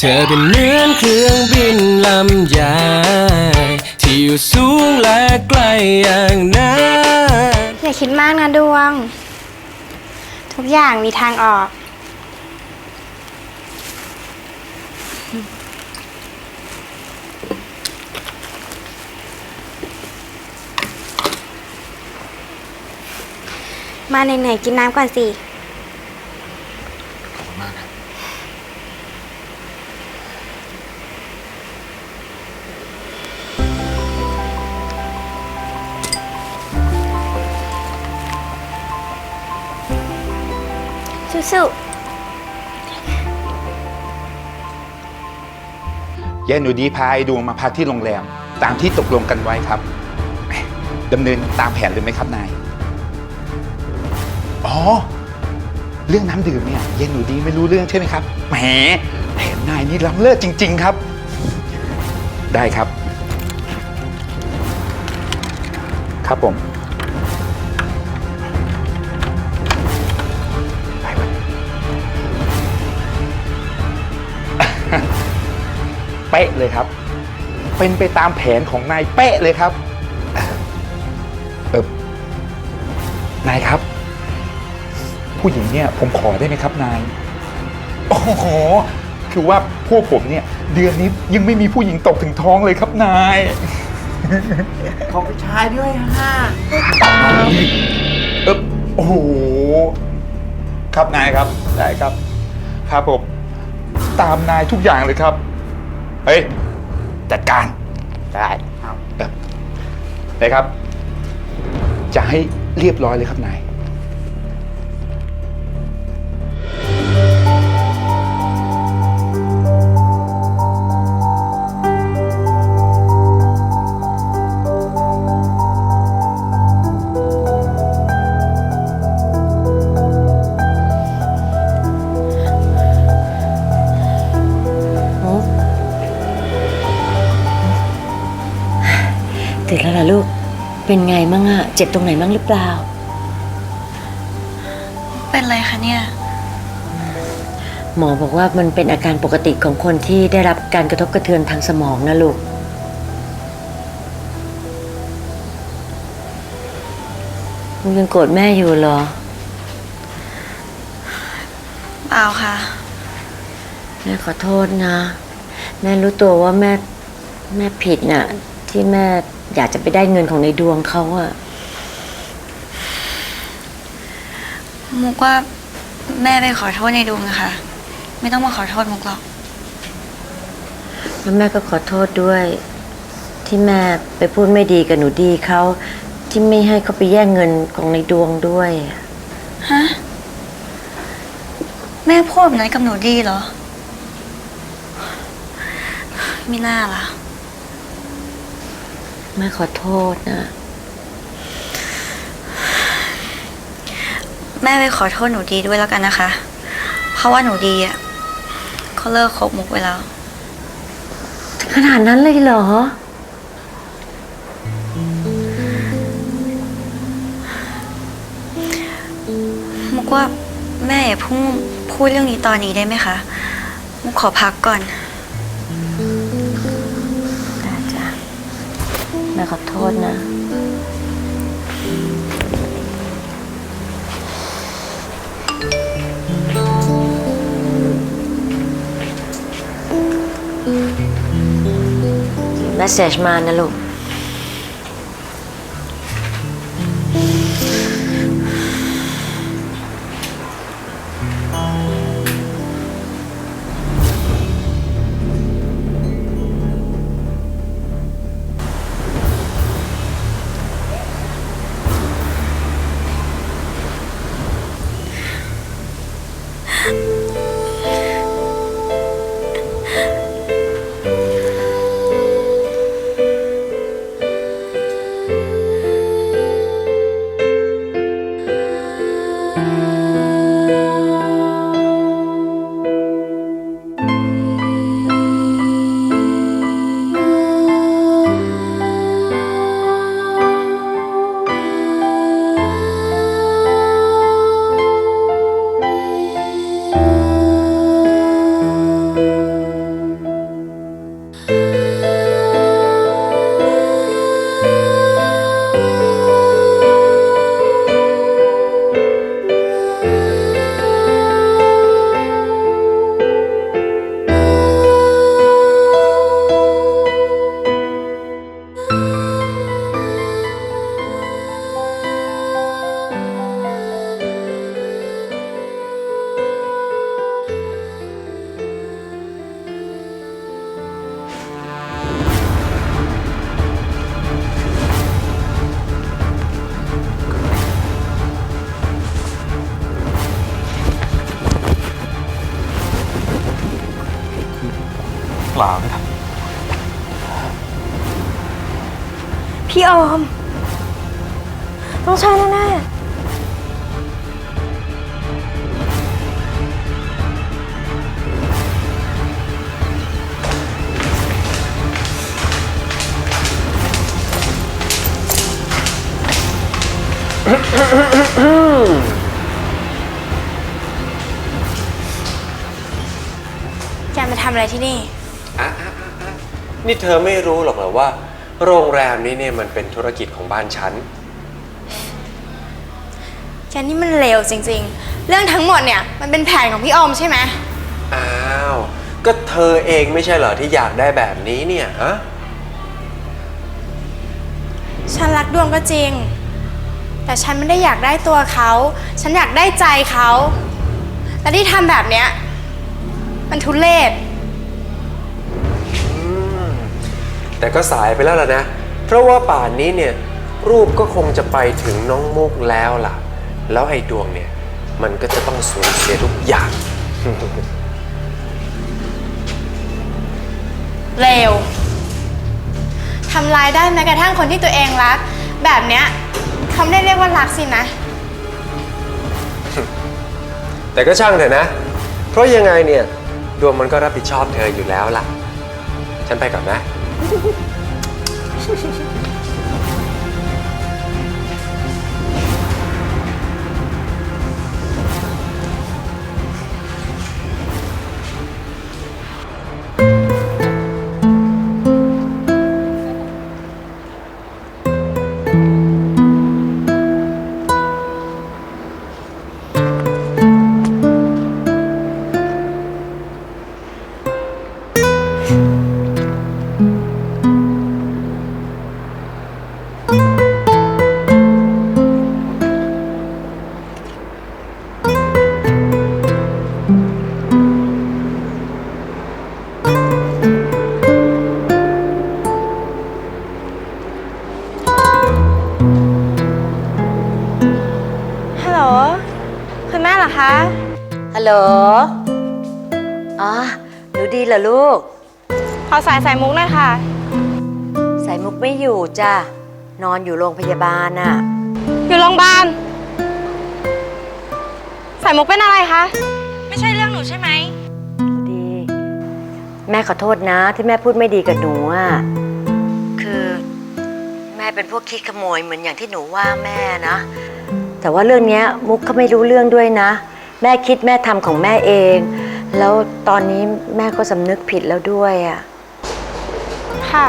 เธอเป็นเหมือนเครื่องบินลำใหญ่ที่อยู่สูงและไกลอย่างนั้น อย่าคิดมากนะดวง ทุกอย่างมีทางออก มาเหนื่อยๆกินน้ำก่อนสิ เย็นหนูดีพาไอ้ดวงมาพักที่โรงแรม ตามที่ตกลงกันไว้ครับดำเนินตามแผนเลยไหมครับนาย อ๋อ เรื่องน้ำดื่มเนี่ยเย็นหนูดีไม่รู้เรื่องใช่ไหมครับ แหมแผนนายนี่ล้ำเลิศจริง ๆ ครับ ได้ครับ ครับผม ป๊ะเลยครับ เป็นไปตามแผนของนายเป๊ะเลยครับ เออนายครับ ผู้หญิงเนี่ยผมขอได้ไหมครับนาย โอ้โห คือว่าพวกผมเนี่ย เดือนนี้ยังไม่มีผู้หญิงตกถึงท้องเลยครับนาย ของผู้ชายด้วยฮะเออโอ้โห ครับนายครับ ได้ครับ ครับผม ตามนายทุกอย่างเลยครับ เฮ้ย จัดการ ได้ครับเอ่อได้ครับ จะให้เรียบร้อยเลยครับนาย ตื่นแล้วล่ะลูก เป็นไงมั่งอะเจ็บตรงไหนมั่งหรือเปล่า เป็นไรคะเนี่ย หมอบอกว่ามันเป็นอาการปกติของคนที่ได้รับการกระทบกระเทือนทางสมองนะลูก มึงยังโกรธแม่อยู่เหรอ เปล่าค่ะ แม่ขอโทษนะ แม่รู้ตัวว่าแม่แม่ผิดน่ะ ที่แม่อยากจะไปได้เงินของในดวงเขาอะมุกว่าแม่ไปขอโทษในดวงอะค่ะไม่ต้องมาขอโทษมุกหรอก แล้วแม่ก็ขอโทษด้วย ที่แม่ไปพูดไม่ดีกับหนูดีเขาที่ไม่ให้เขาไปแย่งเงินของในดวงด้วยฮะ แม่พูดแบบนั้นกับหนูดีเหรอ ไม่น่าล่ะ แม่ขอโทษนะ แม่ไปขอโทษหนูดีด้วยแล้วกันนะคะ เพราะว่าหนูดีอะเขาเลิกคบมุกไปแล้ว ขนาดนั้นเลยเหรอ มุกว่าแม่อย่าเพุ่งพูดเรื่องนี้ตอนนี้ได้ไหมคะ มุกขอพักก่อน แม่ขอโทษนะเมสเซจมานะลูก เปล่านะครับ พี่ออม ต้องใช่แน่ๆ แกมาทำอะไรที่นี่นี่เธอไม่รู้หรอกเหรอว่า โรงแรมนี้เนี่ยมันเป็นธุรกิจของบ้านฉัน แกนี่มันเลวจริง ๆ เรื่องทั้งหมดเนี่ยมันเป็นแผนของพี่ออมใช่ไหม อ้าว ก็เธอเองไม่ใช่เหรอที่อยากได้แบบนี้เนี่ยฮะฉันรักดวงก็จริง แต่ฉันไม่ได้อยากได้ตัวเขา ฉันอยากได้ใจเขาและที่ทำแบบเนี้ย มันทุเลศ แต่ก็สายไปแล้วล่ะนะ เพราะว่าป่านนี้เนี่ยรูปก็คงจะไปถึงน้องมุกแล้วล่ะ แล้วไอ้ดวงเนี่ย มันก็จะต้องสูญเสียทุกอย่าง เลวทำลายได้แม้กระทั่งคนที่ตัวเองรัก แบบเนี้ยเขาไม่ได้เรียกว่ารักสินะ แต่ก็ช่างเถอะนะ เพราะยังไงเนี่ย ดวงมันก็รับผิดชอบเธออยู่แล้วล่ะ ฉันไปก่อนนะ ฮัล ฮัลโหล อ๋อ หนูดีเหรอลูก ขอสายสายมุกหน่อยค่ะ สายมุกไม่อยู่จ้ะ นอนอยู่โรงพยาบาลน่ะ อยู่โรงพยาบาล สายมุกเป็นอะไรคะ ไม่ใช่เรื่องหนูใช่ไหมดี แม่ขอโทษนะที่แม่พูดไม่ดีกับหนูอะ คือแม่เป็นพวกคิดขโมยเหมือนอย่างที่หนูว่าแม่นะ แต่ว่าเรื่องเนี้ยมุกเขาไม่รู้เรื่องด้วยนะ แม่คิดแม่ทำของแม่เอง แล้วตอนนี้แม่ก็สำนึกผิดแล้วด้วยอะ ค่ะ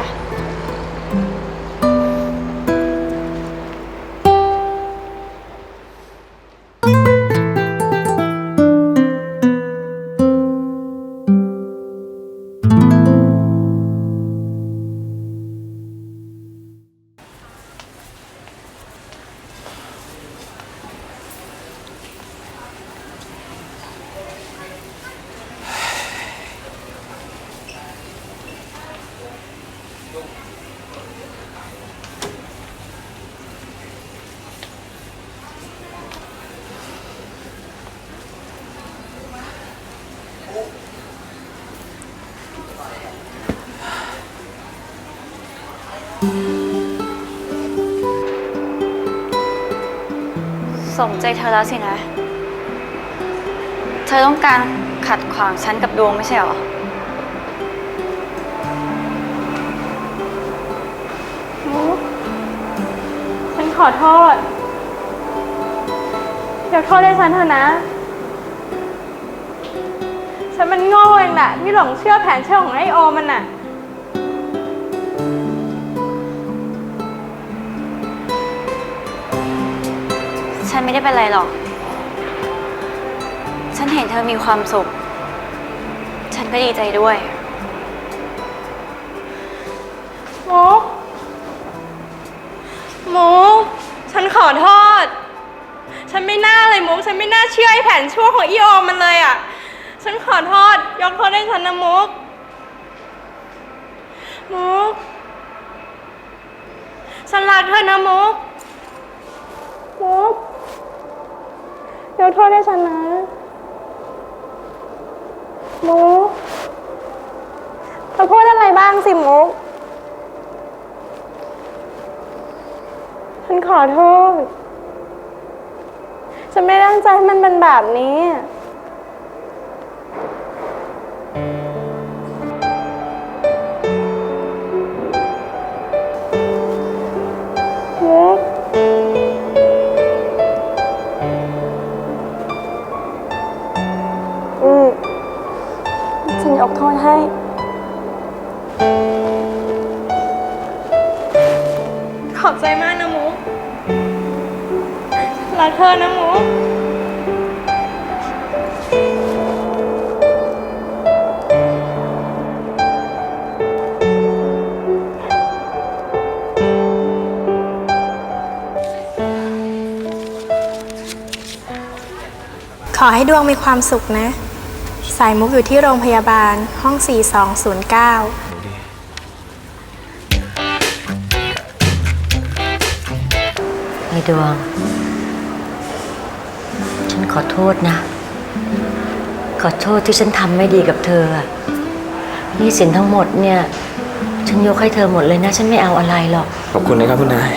สมใจเธอแล้วสินะ เธอต้องการขัดขวางฉันกับดวงไม่ใช่หรอฉันขอโทษยกโทษให้ฉันเถอะนะ ฉันมันโง่เองแหละที่หลงเชื่อแผนเชื่อของไอโอมันน่ะ ฉันไม่ได้เป็นไรหรอก ฉันเห็นเธอมีความสุข ฉันก็ดีใจด้วย มุก มุก ฉันขอโทษ ฉันไม่น่าเลยมุก ฉันไม่น่าเชื่อไอ้แผนชั่วของอีโอมมันเลยอะ ฉันขอโทษ ยกโทษให้ฉันนะมุก มุก ฉันรักเธอนะมุก มุก ยกโทษให้ฉันนะมุกมาพูดอะไรบ้างสิมุก ฉันขอโทษ ฉันไม่ได้ตั้งใจให้มันเป็นแบบนี้ โทษให้ ขอบใจมากนะมุกรักเธอนะมุกขอให้ดวงมีความสุขนะ สายมุกอยู่ที่โรงพยาบาลห้อง 4209ไอ้ดวง ฉันขอโทษนะ ขอโทษที่ฉันทำไม่ดีกับเธออะหนี่สินทั้งหมดเนี่ย ฉันยกให้เธอหมดเลยนะ ฉันไม่เอาอะไรหรอก ขอบคุณนะครับคุณนาย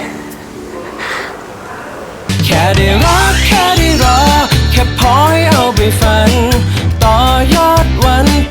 แค่ได้รักแค่ได้รอแค่พอให้เอาไปฝัน ต่อยอดวัน